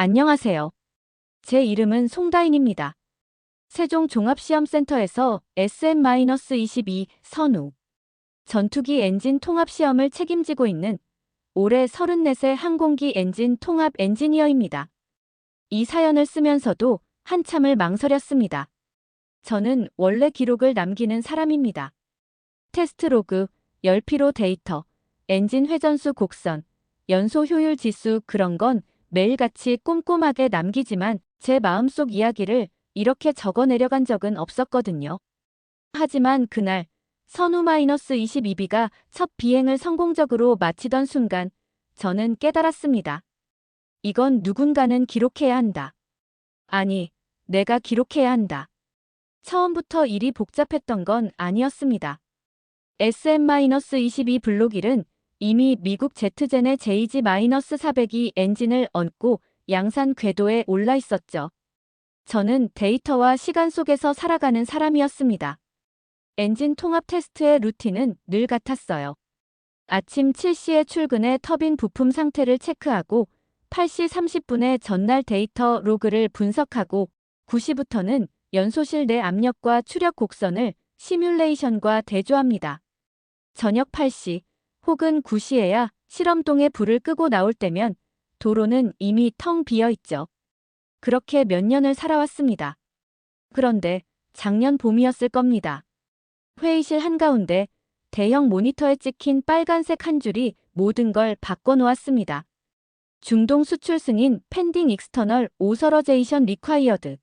안녕하세요. 제 이름은 송다인입니다. 세종종합시험센터에서 SM-22 선우 전투기 엔진 통합 시험을 책임지고 있는 올해 34세 항공기 엔진 통합 엔지니어입니다. 이 사연을 쓰면서도 한참을 망설였습니다. 저는 원래 기록을 남기는 사람입니다. 테스트 로그, 열피로 데이터, 엔진 회전수 곡선, 연소 효율 지수 그런 건 매일같이 꼼꼼하게 남기지만 제 마음속 이야기를 이렇게 적어 내려간 적은 없었거든요. 하지만 그날 선우-22B가 첫 비행을 성공적으로 마치던 순간 저는 깨달았습니다. 이건 누군가는 기록해야 한다. 아니, 내가 기록해야 한다. 처음부터 일이 복잡했던 건 아니었습니다. SM-22 블록1은 이미 미국 제트젠의 JG-402 엔진을 얹고 양산 궤도에 올라 있었죠. 저는 데이터와 시간 속에서 살아가는 사람이었습니다. 엔진 통합 테스트의 루틴은 늘 같았어요. 아침 7시에 출근해 터빈 부품 상태를 체크하고 8시 30분에 전날 데이터 로그를 분석하고 9시부터는 연소실 내 압력과 추력 곡선을 시뮬레이션과 대조합니다. 저녁 8시 혹은 9시에야 실험동에 불을 끄고 나올 때면 도로는 이미 텅 비어 있죠. 그렇게 몇 년을 살아왔습니다. 그런데 작년 봄이었을 겁니다. 회의실 한가운데 대형 모니터에 찍힌 빨간색 한 줄이 모든 걸 바꿔놓았습니다. 중동 수출 승인 펜딩 익스터널 오서러제이션 리콰이어드.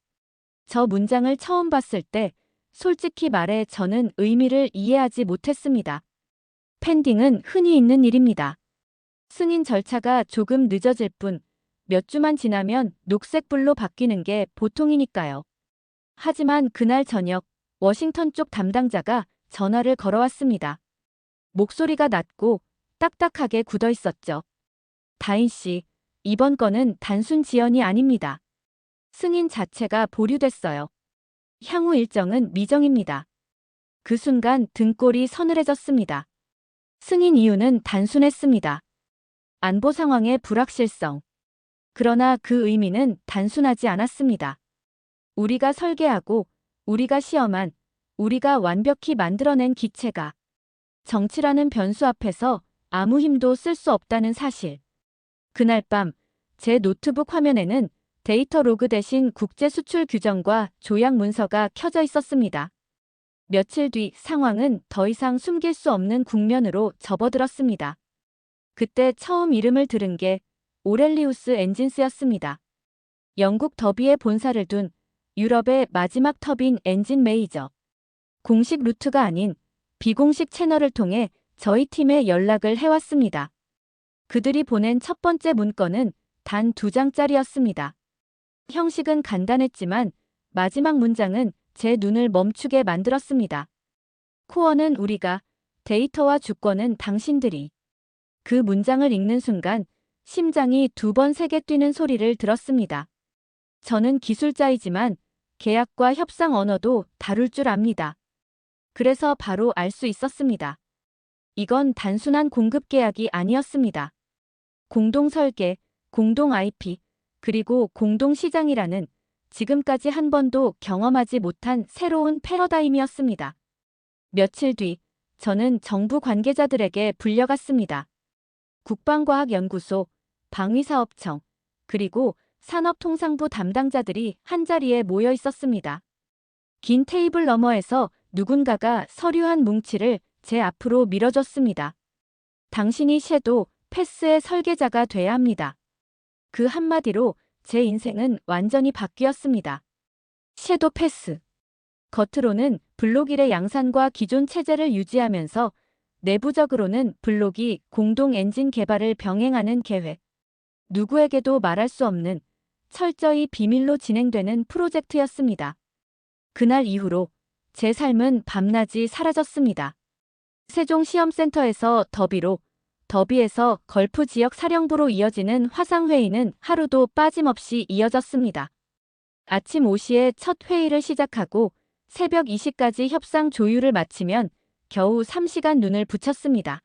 저 문장을 처음 봤을 때 솔직히 말해 저는 의미를 이해하지 못했습니다. 펜딩은 흔히 있는 일입니다. 승인 절차가 조금 늦어질 뿐 몇 주만 지나면 녹색불로 바뀌는 게 보통이니까요. 하지만 그날 저녁 워싱턴 쪽 담당자가 전화를 걸어왔습니다. 목소리가 낮고 딱딱하게 굳어 있었죠. 다인 씨, 이번 건은 단순 지연이 아닙니다. 승인 자체가 보류됐어요. 향후 일정은 미정입니다. 그 순간 등골이 서늘해졌습니다. 승인 이유는 단순했습니다. 안보 상황의 불확실성. 그러나 그 의미는 단순하지 않았습니다. 우리가 설계하고 우리가 시험한 우리가 완벽히 만들어낸 기체가 정치라는 변수 앞에서 아무 힘도 쓸 수 없다는 사실. 그날 밤 제 노트북 화면에는 데이터 로그 대신 국제 수출 규정과 조약 문서가 켜져 있었습니다. 며칠 뒤 상황은 더 이상 숨길 수 없는 국면으로 접어들었습니다. 그때 처음 이름을 들은 게 오렐리우스 엔진스였습니다. 영국 더비에 본사를 둔 유럽의 마지막 터빈 엔진 메이저. 공식 루트가 아닌 비공식 채널을 통해 저희 팀에 연락을 해왔습니다. 그들이 보낸 첫 번째 문건은 단 두 장짜리였습니다. 형식은 간단했지만 마지막 문장은 제 눈을 멈추게 만들었습니다. 코어는 우리가, 데이터와 주권은 당신들이. 그 문장을 읽는 순간 심장이 두 번 세게 뛰는 소리를 들었습니다. 저는 기술자이지만 계약과 협상 언어도 다룰 줄 압니다. 그래서 바로 알 수 있었습니다. 이건 단순한 공급 계약이 아니었습니다. 공동 설계, 공동 IP, 그리고 공동 시장이라는 지금까지 한 번도 경험하지 못한 새로운 패러다임이었습니다. 며칠 뒤 저는 정부 관계자들에게 불려갔습니다. 국방과학연구소, 방위사업청, 그리고 산업통상부 담당자들이 한자리에 모여 있었습니다. 긴 테이블 너머에서 누군가가 서류 한 뭉치를 제 앞으로 밀어줬습니다. 당신이 섀도 패스의 설계자가 돼야 합니다. 그 한마디로 제 인생은 완전히 바뀌었습니다. 섀도 패스. 겉으로는 블록 1의 양산과 기존 체제를 유지하면서 내부적으로는 블록이 공동 엔진 개발을 병행하는 계획. 누구에게도 말할 수 없는 철저히 비밀로 진행되는 프로젝트였습니다. 그날 이후로 제 삶은 밤낮이 사라졌습니다. 세종시험센터에서 더비로, 더비에서 걸프 지역 사령부로 이어지는 화상회의는 하루도 빠짐없이 이어졌습니다. 아침 5시에 첫 회의를 시작하고 새벽 2시까지 협상 조율을 마치면 겨우 3시간 눈을 붙였습니다.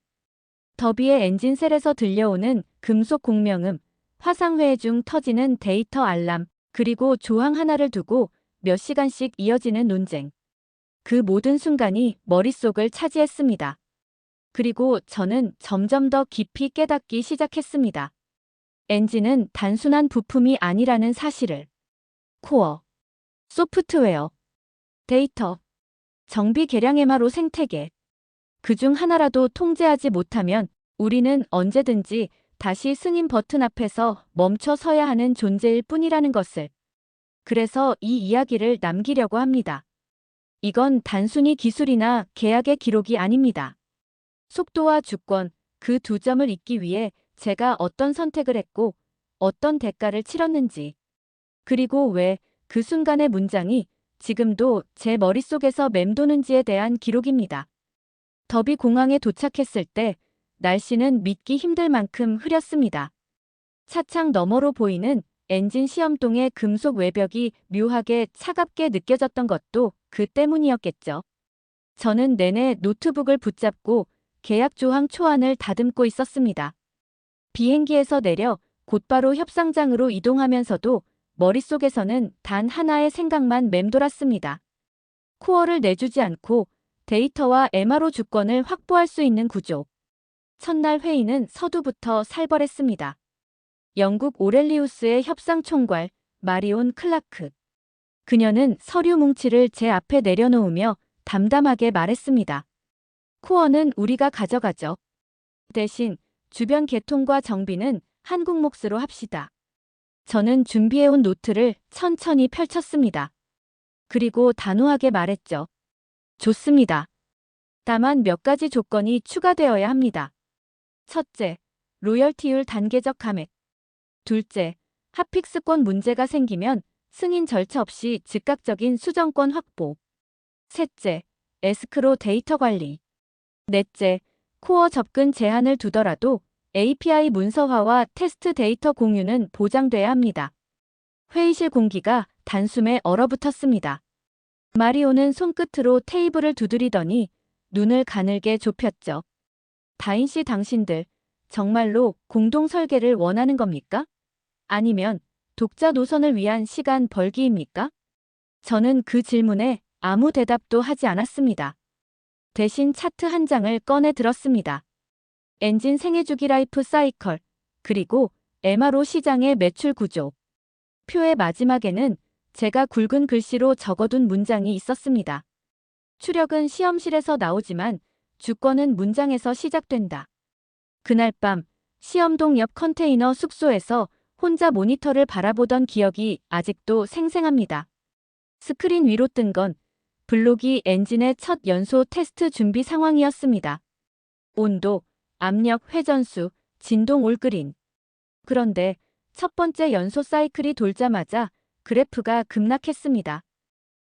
더비의 엔진셀에서 들려오는 금속 공명음, 화상회의 중 터지는 데이터 알람, 그리고 조항 하나를 두고 몇 시간씩 이어지는 논쟁. 그 모든 순간이 머릿속을 차지했습니다. 그리고 저는 점점 더 깊이 깨닫기 시작했습니다. 엔진은 단순한 부품이 아니라는 사실을. 코어, 소프트웨어, 데이터, 정비 계량 MRO 생태계. 그 중 하나라도 통제하지 못하면 우리는 언제든지 다시 승인 버튼 앞에서 멈춰 서야 하는 존재일 뿐이라는 것을. 그래서 이 이야기를 남기려고 합니다. 이건 단순히 기술이나 계약의 기록이 아닙니다. 속도와 주권, 그 두 점을 잇기 위해 제가 어떤 선택을 했고 어떤 대가를 치렀는지, 그리고 왜 그 순간의 문장이 지금도 제 머릿속에서 맴도는지에 대한 기록입니다. 더비 공항에 도착했을 때 날씨는 믿기 힘들 만큼 흐렸습니다. 차창 너머로 보이는 엔진 시험동의 금속 외벽이 묘하게 차갑게 느껴졌던 것도 그 때문이었겠죠. 저는 내내 노트북을 붙잡고 계약 조항 초안을 다듬고 있었습니다. 비행기에서 내려 곧바로 협상장으로 이동하면서도 머릿속에서는 단 하나의 생각만 맴돌았습니다. 코어를 내주지 않고 데이터와 MRO 주권을 확보할 수 있는 구조. 첫날 회의는 서두부터 살벌했습니다. 영국 오렐리우스의 협상 총괄 마리온 클라크. 그녀는 서류 뭉치를 제 앞에 내려놓으며 담담하게 말했습니다. 코어는 우리가 가져가죠. 대신 주변 개통과 정비는 한국 몫으로 합시다. 저는 준비해온 노트를 천천히 펼쳤습니다. 그리고 단호하게 말했죠. 좋습니다. 다만 몇 가지 조건이 추가되어야 합니다. 첫째, 로열티율 단계적 감액. 둘째, 핫픽스권 문제가 생기면 승인 절차 없이 즉각적인 수정권 확보. 셋째, 에스크로 데이터 관리. 넷째, 코어 접근 제한을 두더라도 API 문서화와 테스트 데이터 공유는 보장돼야 합니다. 회의실 공기가 단숨에 얼어붙었습니다. 마리오는 손끝으로 테이블을 두드리더니 눈을 가늘게 좁혔죠. 다인 씨 당신들 정말로 공동 설계를 원하는 겁니까? 아니면 독자 노선을 위한 시간 벌기입니까? 저는 그 질문에 아무 대답도 하지 않았습니다. 대신 차트 한 장을 꺼내 들었습니다. 엔진 생애주기 라이프 사이클, 그리고 MRO 시장의 매출 구조. 표의 마지막에는 제가 굵은 글씨로 적어둔 문장이 있었습니다. 추력은 시험실에서 나오지만 주권은 문장에서 시작된다. 그날 밤 시험동 옆 컨테이너 숙소에서 혼자 모니터를 바라보던 기억이 아직도 생생합니다. 스크린 위로 뜬 건 블록이 엔진의 첫 연소 테스트 준비 상황이었습니다. 온도, 압력, 회전수, 진동 올그린. 그런데 첫 번째 연소 사이클이 돌자마자 그래프가 급락했습니다.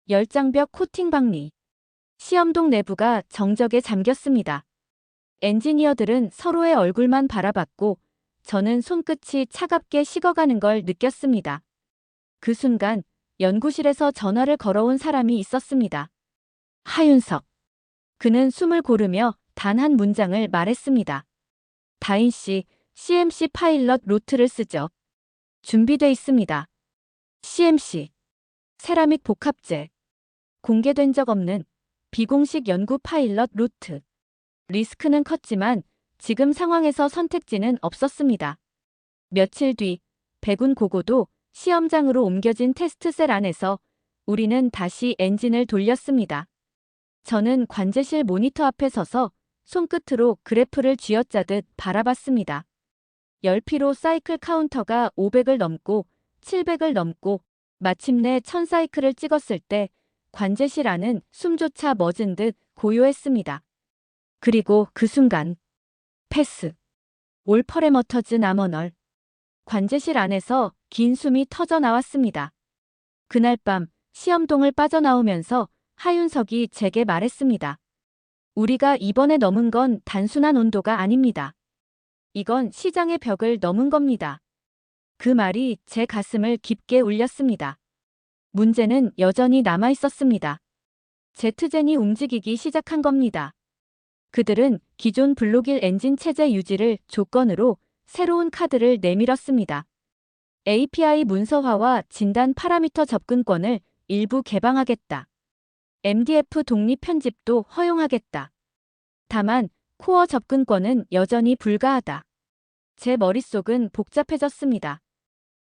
열장벽 코팅 박리. 시험동 내부가 정적에 잠겼습니다. 엔지니어들은 서로의 얼굴만 바라봤고 저는 손끝이 차갑게 식어가는 걸 느꼈습니다. 그 순간 연구실에서 전화를 걸어온 사람이 있었습니다. 하윤석. 그는 숨을 고르며 단 한 문장을 말했습니다. 다인 씨, CMC 파일럿 로트를 쓰죠. 준비돼 있습니다. CMC. 세라믹 복합재. 공개된 적 없는 비공식 연구 파일럿 루트. 리스크는 컸지만 지금 상황에서 선택지는 없었습니다. 며칠 뒤 백운 고고도 시험장으로 옮겨진 테스트셀 안에서 우리는 다시 엔진을 돌렸습니다. 저는 관제실 모니터 앞에 서서 손끝으로 그래프를 쥐어짜듯 바라봤습니다. 열피로 사이클 카운터가 500을 넘고 700을 넘고 마침내 1000사이클을 찍었을 때 관제실 안은 숨조차 멎은 듯 고요했습니다. 그리고 그 순간 패스 올퍼레 머터즈 나머널 관제실 안에서 긴 숨이 터져 나왔습니다. 그날 밤 시험동을 빠져나오면서 하윤석이 제게 말했습니다. 우리가 이번에 넘은 건 단순한 온도가 아닙니다. 이건 시장의 벽을 넘은 겁니다. 그 말이 제 가슴을 깊게 울렸습니다. 문제는 여전히 남아 있었습니다. 제트젠이 움직이기 시작한 겁니다. 그들은 기존 블록일 엔진 체제 유지를 조건으로 새로운 카드를 내밀었습니다. API 문서화와 진단 파라미터 접근권을 일부 개방하겠다. MDF 독립 편집도 허용하겠다. 다만 코어 접근권은 여전히 불가하다. 제 머릿속은 복잡해졌습니다.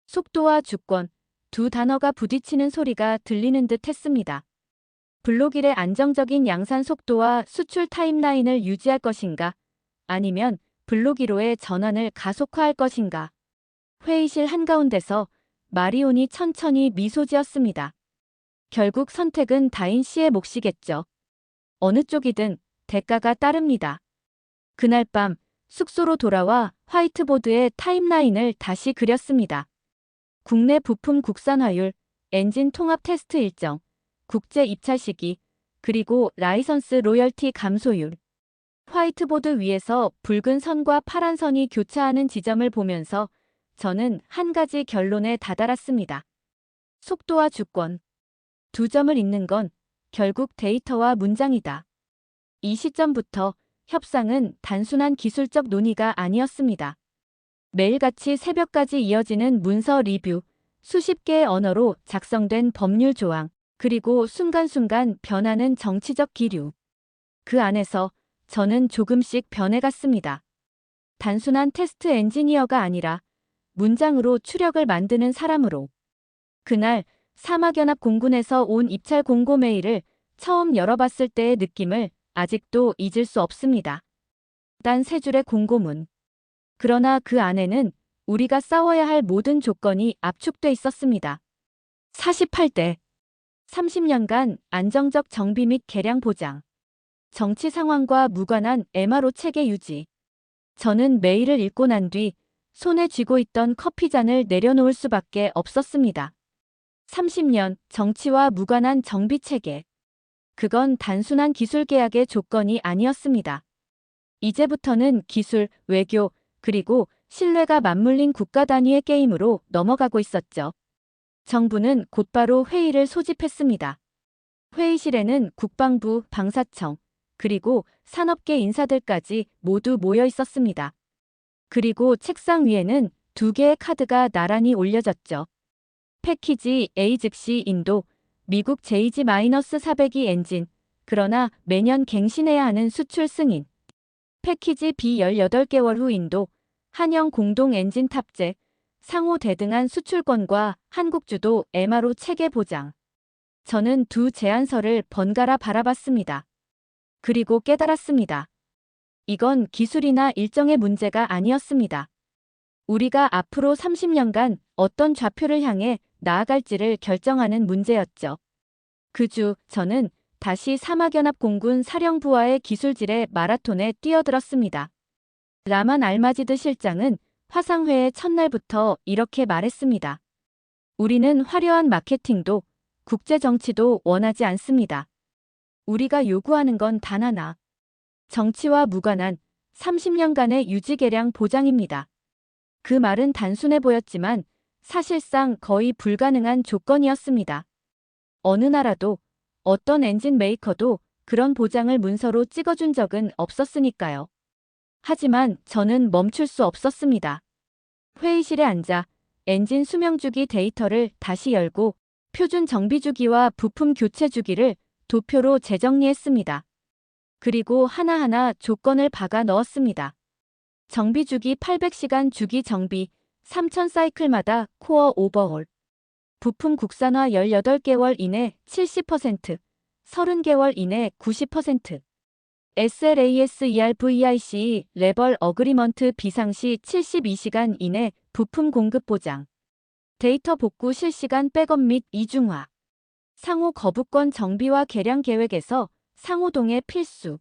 속도와 주권, 두 단어가 부딪히는 소리가 들리는 듯 했습니다. 블록일의 안정적인 양산 속도와 수출 타임라인을 유지할 것인가, 아니면 블록 1호의 전환을 가속화할 것인가. 회의실 한가운데서 마리온이 천천히 미소 지었습니다. 결국 선택은 다인 씨의 몫이겠죠. 어느 쪽이든 대가가 따릅니다. 그날 밤 숙소로 돌아와 화이트보드에 타임라인을 다시 그렸습니다. 국내 부품 국산화율, 엔진 통합 테스트 일정, 국제 입찰 시기, 그리고 라이선스 로열티 감소율. 화이트보드 위에서 붉은 선과 파란 선이 교차하는 지점을 보면서 저는 한 가지 결론에 다다랐습니다. 속도와 주권. 두 점을 잇는 건 결국 데이터와 문장이다. 이 시점부터 협상은 단순한 기술적 논의가 아니었습니다. 매일같이 새벽까지 이어지는 문서 리뷰, 수십 개의 언어로 작성된 법률 조항, 그리고 순간순간 변하는 정치적 기류. 그 안에서 저는 조금씩 변해갔습니다. 단순한 테스트 엔지니어가 아니라 문장으로 추력을 만드는 사람으로. 그날 사막연합 공군에서 온 입찰 공고 메일을 처음 열어봤을 때의 느낌을 아직도 잊을 수 없습니다. 단 세 줄의 공고문. 그러나 그 안에는 우리가 싸워야 할 모든 조건이 압축돼 있었습니다. 48대 30년간 안정적 정비 및 개량 보장. 정치 상황과 무관한 MRO 체계 유지. 저는 메일을 읽고 난 뒤 손에 쥐고 있던 커피잔을 내려놓을 수밖에 없었습니다. 30년 정치와 무관한 정비 체계. 그건 단순한 기술 계약의 조건이 아니었습니다. 이제부터는 기술, 외교, 그리고 신뢰가 맞물린 국가 단위의 게임으로 넘어가고 있었죠. 정부는 곧바로 회의를 소집했습니다. 회의실에는 국방부, 방사청, 그리고 산업계 인사들까지 모두 모여 있었습니다. 그리고 책상 위에는 두 개의 카드가 나란히 올려졌죠. 패키지 A 즉시 인도, 미국 JG-402 엔진, 그러나 매년 갱신해야 하는 수출 승인. 패키지 B 18개월 후 인도, 한영 공동 엔진 탑재, 상호 대등한 수출권과 한국주도 MRO 체계 보장. 저는 두 제안서를 번갈아 바라봤습니다. 그리고 깨달았습니다. 이건 기술이나 일정의 문제가 아니었습니다. 우리가 앞으로 30년간 어떤 좌표를 향해 나아갈지를 결정하는 문제였죠. 그 주 저는 다시 사막연합 공군 사령부와의 기술질의 마라톤에 뛰어들었습니다. 라만 알마지드 실장은 화상회의 첫날부터 이렇게 말했습니다. 우리는 화려한 마케팅도 국제 정치도 원하지 않습니다. 우리가 요구하는 건 단 하나. 정치와 무관한 30년간의 유지 개량 보장입니다. 그 말은 단순해 보였지만 사실상 거의 불가능한 조건이었습니다. 어느 나라도 어떤 엔진 메이커도 그런 보장을 문서로 찍어준 적은 없었으니까요. 하지만 저는 멈출 수 없었습니다. 회의실에 앉아 엔진 수명주기 데이터를 다시 열고 표준 정비주기와 부품 교체 주기를 도표로 재정리했습니다. 그리고 하나하나 조건을 박아 넣었습니다. 정비 주기 800시간 주기 정비 3000 사이클마다 코어 오버홀. 부품 국산화 18개월 이내 70%, 30개월 이내 90%. SLAS ERVIC 레벌 어그리먼트 비상시 72시간 이내 부품 공급 보장. 데이터 복구 실시간 백업 및 이중화. 상호 거부권 정비와 개량 계획에서 상호동의 필수.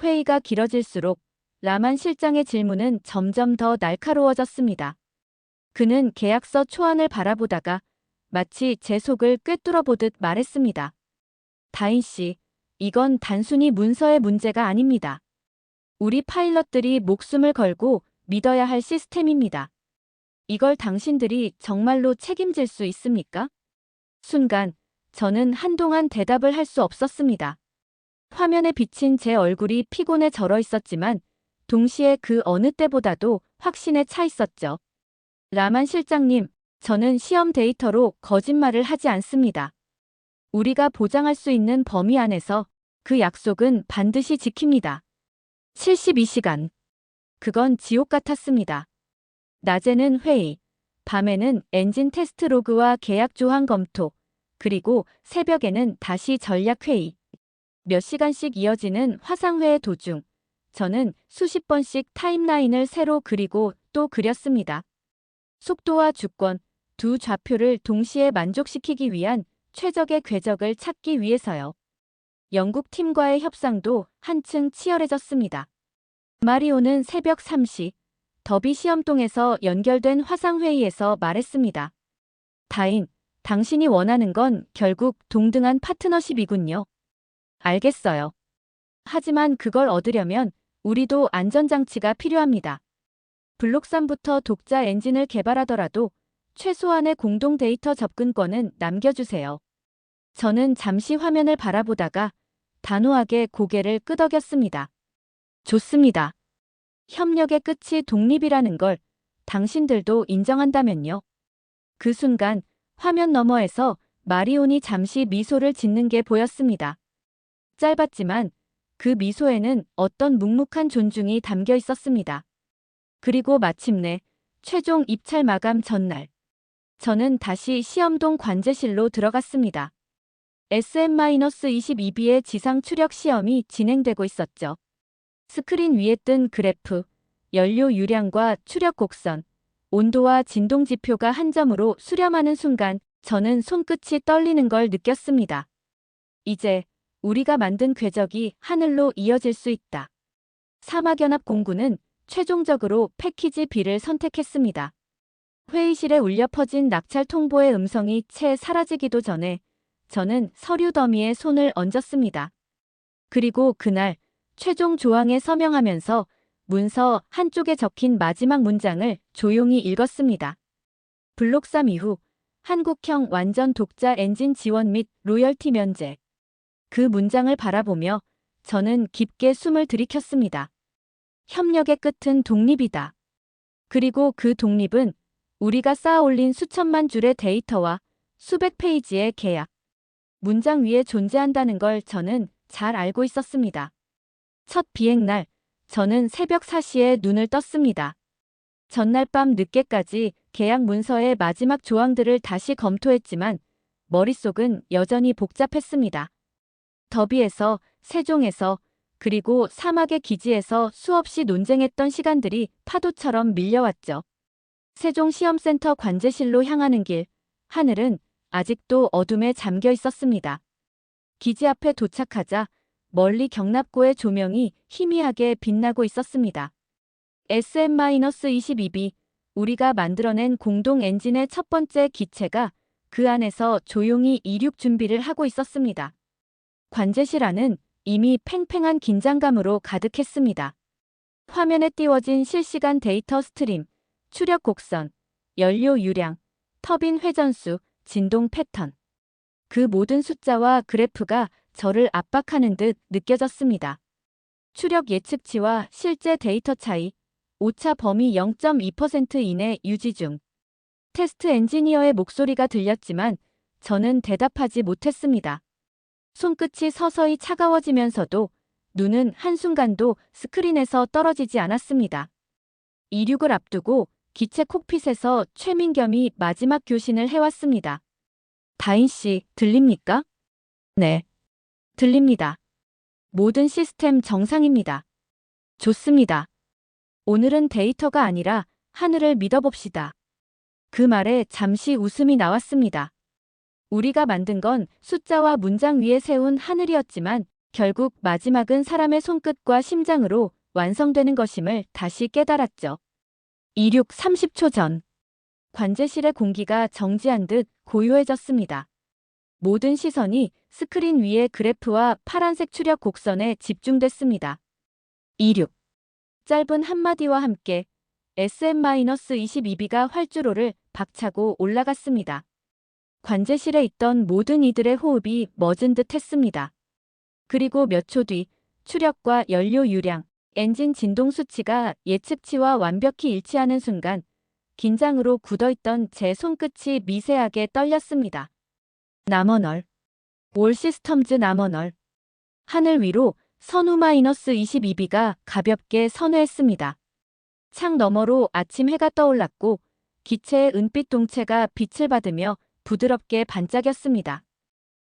회의가 길어질수록 라만 실장의 질문은 점점 더 날카로워졌습니다. 그는 계약서 초안을 바라보다가 마치 제 속을 꿰뚫어 보듯 말했습니다. 다인 씨, 이건 단순히 문서의 문제가 아닙니다. 우리 파일럿들이 목숨을 걸고 믿어야 할 시스템입니다. 이걸 당신들이 정말로 책임질 수 있습니까? 순간, 저는 한동안 대답을 할 수 없었습니다. 화면에 비친 제 얼굴이 피곤해 절어 있었지만, 동시에 그 어느 때보다도 확신에 차 있었죠. 라만 실장님, 저는 시험 데이터로 거짓말을 하지 않습니다. 우리가 보장할 수 있는 범위 안에서 그 약속은 반드시 지킵니다. 72시간. 그건 지옥 같았습니다. 낮에는 회의, 밤에는 엔진 테스트 로그와 계약 조항 검토, 그리고 새벽에는 다시 전략 회의. 몇 시간씩 이어지는 화상회의 도중, 저는 수십 번씩 타임라인을 새로 그리고 또 그렸습니다. 속도와 주권, 두 좌표를 동시에 만족시키기 위한 최적의 궤적을 찾기 위해서요. 영국 팀과의 협상도 한층 치열해졌습니다. 마리오는 새벽 3시 더비 시험동에서 연결된 화상회의에서 말했습니다. 다인, 당신이 원하는 건 결국 동등한 파트너십이군요. 알겠어요. 하지만 그걸 얻으려면 우리도 안전장치가 필요합니다. 블록3부터 독자 엔진을 개발하더라도 최소한의 공동 데이터 접근권은 남겨주세요. 저는 잠시 화면을 바라보다가 단호하게 고개를 끄덕였습니다. 좋습니다. 협력의 끝이 독립이라는 걸 당신들도 인정한다면요. 그 순간 화면 너머에서 마리온이 잠시 미소를 짓는 게 보였습니다. 짧았지만 그 미소에는 어떤 묵묵한 존중이 담겨 있었습니다. 그리고 마침내 최종 입찰 마감 전날. 저는 다시 시험동 관제실로 들어갔습니다. SM-22B의 지상 추력 시험이 진행되고 있었죠. 스크린 위에 뜬 그래프, 연료 유량과 추력 곡선, 온도와 진동 지표가 한 점으로 수렴하는 순간 저는 손끝이 떨리는 걸 느꼈습니다. 이제 우리가 만든 궤적이 하늘로 이어질 수 있다. 사막연합 공구는 최종적으로 패키지 B를 선택했습니다. 회의실에 울려 퍼진 낙찰 통보의 음성이 채 사라지기도 전에 저는 서류 더미에 손을 얹었습니다. 그리고 그날 최종 조항에 서명하면서 문서 한쪽에 적힌 마지막 문장을 조용히 읽었습니다. 블록 3 이후 한국형 완전 독자 엔진 지원 및 로열티 면제. 그 문장을 바라보며 저는 깊게 숨을 들이켰습니다. 협력의 끝은 독립이다. 그리고 그 독립은 우리가 쌓아 올린 수천만 줄의 데이터와 수백 페이지의 계약, 문장 위에 존재한다는 걸 저는 잘 알고 있었습니다. 첫 비행날, 저는 새벽 4시에 눈을 떴습니다. 전날 밤 늦게까지 계약 문서의 마지막 조항들을 다시 검토했지만 머릿속은 여전히 복잡했습니다. 더비에서, 세종에서, 그리고 사막의 기지에서 수없이 논쟁했던 시간들이 파도처럼 밀려왔죠. 세종 시험센터 관제실로 향하는 길, 하늘은 아직도 어둠에 잠겨 있었습니다. 기지 앞에 도착하자 멀리 경납고의 조명이 희미하게 빛나고 있었습니다. SM-22B, 우리가 만들어낸 공동 엔진의 첫 번째 기체가 그 안에서 조용히 이륙 준비를 하고 있었습니다. 관제실 안은 이미 팽팽한 긴장감으로 가득했습니다. 화면에 띄워진 실시간 데이터 스트림, 추력 곡선, 연료 유량, 터빈 회전수, 진동 패턴. 그 모든 숫자와 그래프가 저를 압박하는 듯 느껴졌습니다. 추력 예측치와 실제 데이터 차이, 오차 범위 0.2% 이내 유지 중. 테스트 엔지니어의 목소리가 들렸지만 저는 대답하지 못했습니다. 손끝이 서서히 차가워지면서도 눈은 한순간도 스크린에서 떨어지지 않았습니다. 이륙을 앞두고 기체 콕핏에서 최민겸이 마지막 교신을 해왔습니다. 다인 씨, 들립니까? 네. 들립니다. 모든 시스템 정상입니다. 좋습니다. 오늘은 데이터가 아니라 하늘을 믿어봅시다. 그 말에 잠시 웃음이 나왔습니다. 우리가 만든 건 숫자와 문장 위에 세운 하늘이었지만 결국 마지막은 사람의 손끝과 심장으로 완성되는 것임을 다시 깨달았죠. 이륙 30초 전. 관제실의 공기가 정지한 듯 고요해졌습니다. 모든 시선이 스크린 위의 그래프와 파란색 추력 곡선에 집중됐습니다. 이륙. 짧은 한마디와 함께 SM-22B가 활주로를 박차고 올라갔습니다. 관제실에 있던 모든 이들의 호흡이 멎은 듯 했습니다. 그리고 몇 초 뒤 추력과 연료 유량, 엔진 진동 수치가 예측치와 완벽히 일치하는 순간 긴장으로 굳어있던 제 손끝이 미세하게 떨렸습니다. 남원얼. 올 시스템즈 남원얼. 하늘 위로 선우 마이너스 22비가 가볍게 선회했습니다. 창 너머로 아침 해가 떠올랐고 기체의 은빛 동체가 빛을 받으며 부드럽게 반짝였습니다.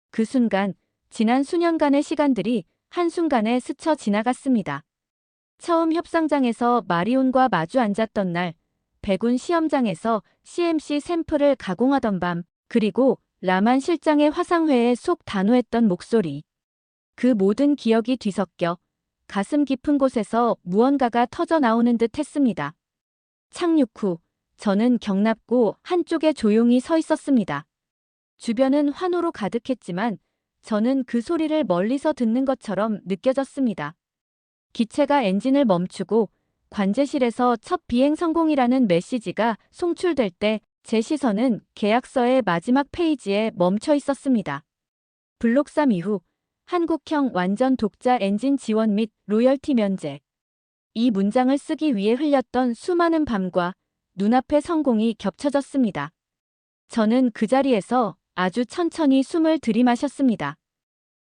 그 순간 지난 수년간의 시간들이 한순간에 스쳐 지나갔습니다. 처음 협상장에서 마리온과 마주 앉았던 날, 백운 시험장에서 CMC 샘플을 가공하던 밤, 그리고 라만 실장의 화상회에 속 단호했던 목소리. 그 모든 기억이 뒤섞여 가슴 깊은 곳에서 무언가가 터져 나오는 듯 했습니다. 착륙 후 저는 경납고 한쪽에 조용히 서 있었습니다. 주변은 환호로 가득했지만 저는 그 소리를 멀리서 듣는 것처럼 느껴졌습니다. 기체가 엔진을 멈추고 관제실에서 첫 비행 성공이라는 메시지가 송출될 때 제 시선은 계약서의 마지막 페이지에 멈춰 있었습니다. 블록 3 이후 한국형 완전 독자 엔진 지원 및 로열티 면제. 이 문장을 쓰기 위해 흘렸던 수많은 밤과 눈앞의 성공이 겹쳐졌습니다. 저는 그 자리에서 아주 천천히 숨을 들이마셨습니다.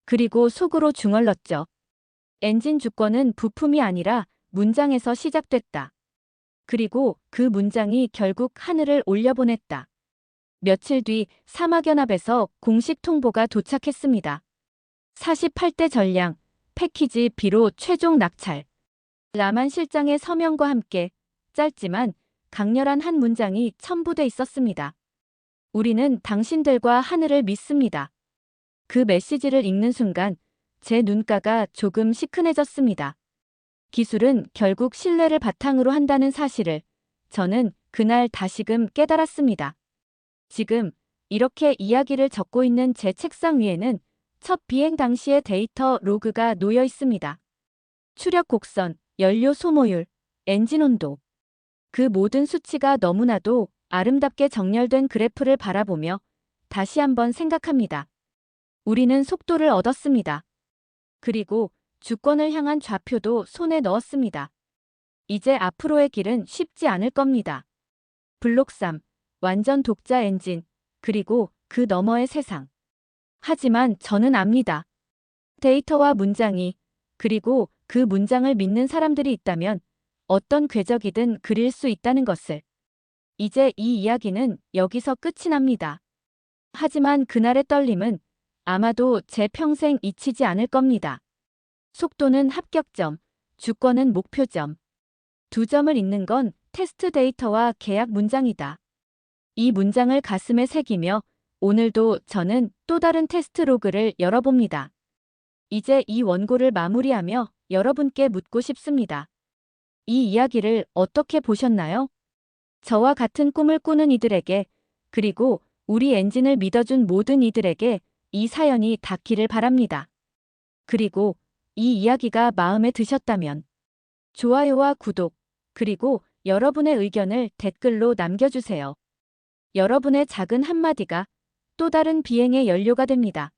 그리고 속으로 중얼렀죠. 엔진 주권은 부품이 아니라 문장에서 시작됐다. 그리고 그 문장이 결국 하늘을 올려보냈다. 며칠 뒤 사막연합에서 공식 통보가 도착했습니다. 48대 전량, 패키지 B로 최종 낙찰. 라만 실장의 서명과 함께 짧지만 강렬한 한 문장이 첨부돼 있었습니다. 우리는 당신들과 하늘을 믿습니다. 그 메시지를 읽는 순간 제 눈가가 조금 시큰해졌습니다. 기술은 결국 신뢰를 바탕으로 한다는 사실을 저는 그날 다시금 깨달았습니다. 지금 이렇게 이야기를 적고 있는 제 책상 위에는 첫 비행 당시의 데이터 로그가 놓여 있습니다. 추력 곡선, 연료 소모율, 엔진 온도. 그 모든 수치가 너무나도 아름답게 정렬된 그래프를 바라보며 다시 한번 생각합니다. 우리는 속도를 얻었습니다. 그리고 주권을 향한 좌표도 손에 넣었습니다. 이제 앞으로의 길은 쉽지 않을 겁니다. 블록 3, 완전 독자 엔진, 그리고 그 너머의 세상. 하지만 저는 압니다. 데이터와 문장이, 그리고 그 문장을 믿는 사람들이 있다면 어떤 궤적이든 그릴 수 있다는 것을. 이제 이 이야기는 여기서 끝이 납니다. 하지만 그날의 떨림은 아마도 제 평생 잊히지 않을 겁니다. 속도는 합격점, 주권은 목표점. 두 점을 잇는 건 테스트 데이터와 계약 문장이다. 이 문장을 가슴에 새기며 오늘도 저는 또 다른 테스트 로그를 열어봅니다. 이제 이 원고를 마무리하며 여러분께 묻고 싶습니다. 이 이야기를 어떻게 보셨나요? 저와 같은 꿈을 꾸는 이들에게, 그리고 우리 엔진을 믿어준 모든 이들에게 이 사연이 닿기를 바랍니다. 그리고 이 이야기가 마음에 드셨다면 좋아요와 구독, 그리고 여러분의 의견을 댓글로 남겨주세요. 여러분의 작은 한마디가 또 다른 비행의 연료가 됩니다.